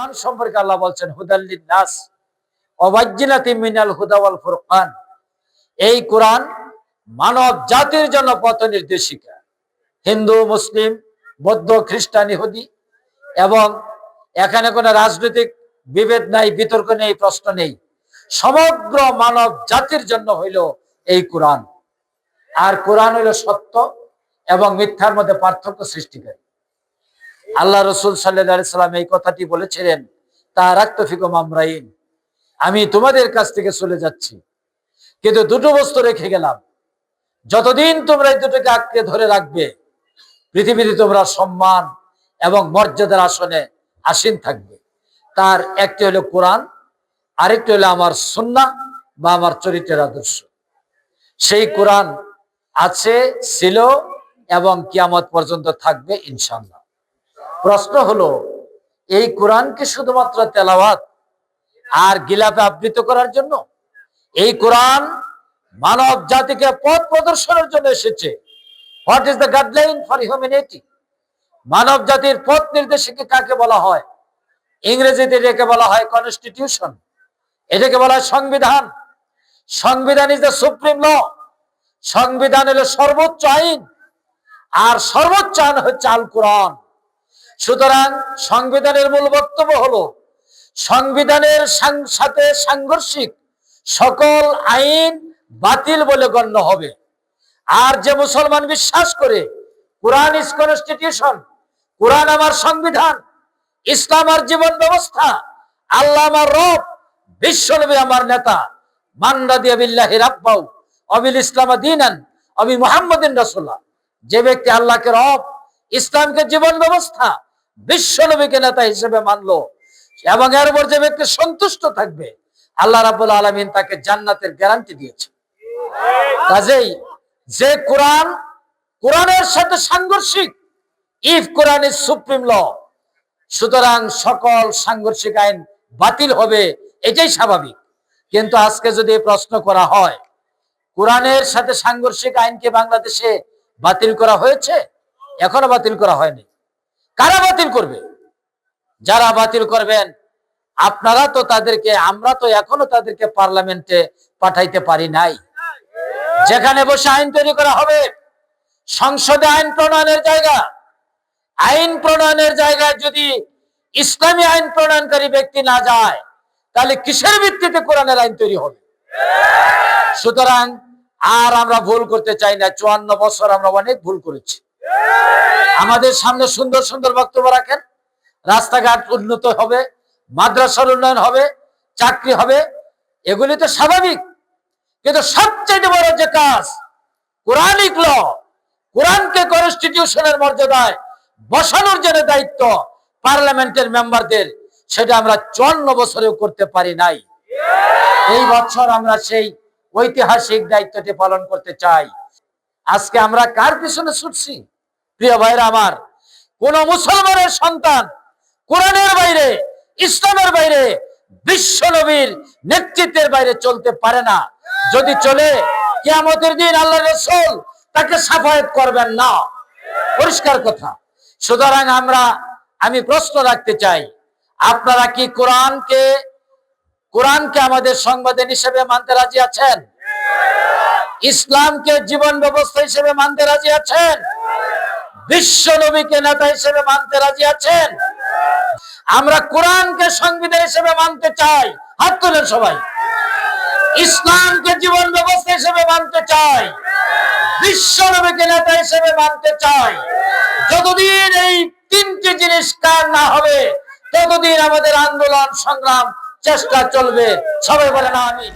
কোরআন সম্পর্কে আল্লাহ বলছেন হুদাল্লিন অবাজ্জিনাতি মিনাল হুদাওয়াল ফুরকান। এই কোরআন মানব জাতির জন্য পথ নির্দেশিকা হিন্দু, মুসলিম, বৌদ্ধ, খ্রিস্টান, ইহুদি এবং এখানে কোনো রাজনৈতিক বিভেদ নাই, বিতর্ক নেই, প্রশ্ন নেই। সমগ্র মানব জাতির জন্য হইল এই কোরআন। আর কোরআন হইল সত্য এবং মিথ্যার মধ্যে পার্থক্য সৃষ্টিকারী। আল্লাহ রসুল সাল্লাহ সাল্লাম এই কথাটি বলেছিলেন, তা রাখতো ফিকম আমরাইন আমি তোমাদের কাছ থেকে চলে যাচ্ছি। কিন্তু দুটো বস্তু রেখে গেলাম। যতদিন তোমরা এই দুটোকে আঁকড়ে ধরে রাখবে, পৃথিবীতে তোমরা সম্মান এবং মর্যাদার আসনে আসীন থাকবে। তার একটি হলো কোরআন, আরেকটি হলো আমার সুন্না বা আমার চরিত্রের আদর্শ। সেই কোরআন আছে, ছিল এবং কিয়ামত পর্যন্ত থাকবে ইনশাল্লাহ প্রশ্ন হলো, এই কোরআনকে শুধুমাত্র তেলাওয়াত আর গিলাপে আবৃত করার জন্য? এই কোরআন মানব জাতিকে পথ প্রদর্শনের জন্য এসেছে। What is the guideline for humanity মানব জাতির পথ নির্দেশিকা কাকে বলা হয়? ইংরেজিতে এটাকে বলা হয় কনস্টিটিউশন এটাকে বলা হয় সংবিধান। সংবিধান ইজ দ্য সুপ্রিম ল সংবিধান হলো সর্বোচ্চ আইন। আর সর্বোচ্চ আইন হচ্ছে আল কোরআন সুতরাং সংবিধানের মূল বক্তব্য হলো, সংবিধানের সাথে সাংঘর্ষিক সকল আইন বাতিল বলে গণ্য হবে। আর যে মুসলমান বিশ্বাস করে কোরআন ইস কনস্টিটিউশন, কোরআন আমার সংবিধান, ইসলাম আর জীবন ব্যবস্থা, আল্লাহ আমার রব, বিশ্বনবী আমার নেতা, মান্না দিয়া বিল্লাহি রাব্বাউ অবিল ইসলাম দিনান, অবি মুহাম্মদিন রাসূলুল্লাহ। যে ব্যক্তি আল্লাহকে রব, ইসলামকে জীবন ব্যবস্থা বিশ্বনবীকে নেতা হিসেবে মানলো। এবং এর উপর যে ব্যক্তি সন্তুষ্ট থাকবে, আল্লাহ রাব্বুল আলামিন তাকে জান্নাতের গ্যারান্টি দিয়েছে। কাজেই যে কোরআন কোরআনের সাথে সাংঘর্ষিক if Quran is supreme law সুতরাং সকল সাংঘর্ষিক আইন বাতিল হবে, এটাই স্বাভাবিক। কিন্তু আজকে যদি প্রশ্ন করা হয়, কোরআনের সাথে সাংঘর্ষিক আইনকে বাংলাদেশে বাতিল করা হয়েছে? এখনও বাতিল করা হয়নি। কারা বাতিল করবে? যারা বাতিল করবেন, আপনারা তো তাদেরকে, আমরা তো এখনও তাদেরকে পার্লামেন্টে পাঠাইতে পারি নাই। যেখানে বসে আইন তৈরি করা হবে, সংসদে আইন প্রণয়নের জায়গা। আইন প্রণয়নের জায়গায় যদি ইসলামী আইন প্রণয়নকারী ব্যক্তি না যায়, তাহলে কিসের ভিত্তিতে কোরআনের আইন তৈরি হবে? সুতরাং আর আমরা ভুল করতে চাই না, চুয়ান্ন বছর আমরা অনেক ভুল করেছি। আমাদের সামনে সুন্দর সুন্দর বক্তব্য রাখেন। রাস্তাঘাট উন্নত হবে, মাদ্রাসার উন্নয়ন হবে, চাকরি হবে, এগুলি তো স্বাভাবিক। কিন্তু সবচেয়ে বড় যে কাজ, কোরআনিক ল, কোরআনকে কনস্টিটিউশনের মর্যাদায় বসানোর জন্য দায়িত্ব পার্লামেন্টের মেম্বারদের, সেটা আমরা চুয়ান্ন বছরেও করতে পারি নাই। এই বছর আমরা সেই ঐতিহাসিক দায়িত্বটি পালন করতে চাই। আজকে আমরা কার পিছনে ছুটছি? প্রিয় ভাইরা আমার, কোন মুসলমানের সন্তান কোরআনের বাইরে, ইসলামের বাইরে, বিশ্ব নবীর নেতৃত্বের বাইরে চলতে পারে না। যদি চলে, কিয়ামতের দিন আল্লাহ রসুল তাকে সাফায়াত করবেন না। পরিষ্কার কথা। সুতরাং আমরা, আমি প্রশ্ন রাখতে চাই, আপনারা কি কোরআনকে কোরআনকে আমাদের সংবাদে হিসেবে মানতে রাজি আছেন? ইসলামকে জীবন ব্যবস্থা হিসেবে মানতে রাজি আছেন? বিশ্ব নবীকে নেতা হিসেবে মানতে রাজি আছেন? আমরা কোরআনকে সংবিধান হিসেবে মানতে চাই। হাত তুলেন সবাই। ইসলামকে জীবন ব্যবস্থা হিসেবে মানতে চাই। বিশ্ব নবীকে নেতা হিসেবে মানতে চাই। যতদিন এই তিনটি জিনিস কার না হবে, ততদিন আমাদের আন্দোলন, সংগ্রাম, চেষ্টা চলবে। সবাই বলে না আমি